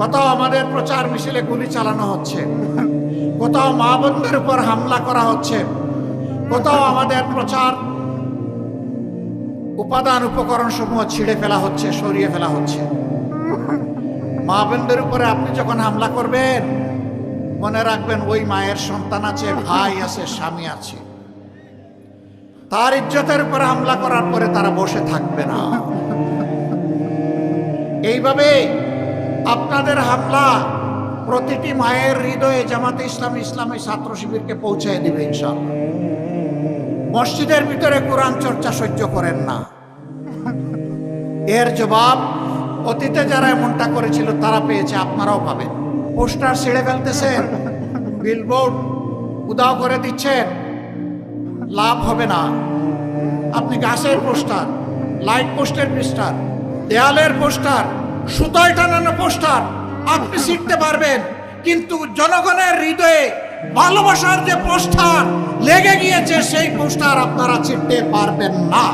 কোথাও আমাদের প্রচার মিছিলে গুলি চালানো হচ্ছে। কোথাও মা বোনদের উপর হামলা করা হচ্ছে। কোথাও আমাদের প্রচার উপাদান উপকরণ সমূহ ছিঁড়ে ফেলা হচ্ছে, সরিয়ে ফেলা হচ্ছে। মা বোনদের উপরে আপনি যখন হামলা করবেন, মনে রাখবেন ওই মায়ের সন্তান আছে, ভাই আছে, স্বামী আছে। তার ইজ্জতের উপরে হামলা করার পরে তারা বসে থাকবে না। এইভাবে আপনাদের হামলা প্রতিটি মায়ের হৃদয়ে জামাতে ইসলাম ইসলামী ছাত্র শিবিরকে পৌঁছায় দিবে ইনশাআল্লাহ। মসজিদের ভিতরে কোরআন চর্চা সহ্য করেন না। এর জবাব অতীতে যারা এমনটা করেছিল, তারা পেয়েছে, আপনারাও পাবেন। পোস্টার ছিঁড়ে ফেলতেছেন, বিলবোর্ড উদাও করে দিচ্ছেন, লাভ হবে না। আপনি গাছের পোস্টার, লাইট পোস্টের পোস্টার, দেয়ালের পোস্টার সুতোয় টানানো পোস্টার। আপনি শিখতে পারবেন। কিন্তু জনগণের হৃদয়ে ভালোবাসার যে পোস্টার লেগে গিয়েছে, সেই পোস্টার আপনারা চিনতে পারবেন না।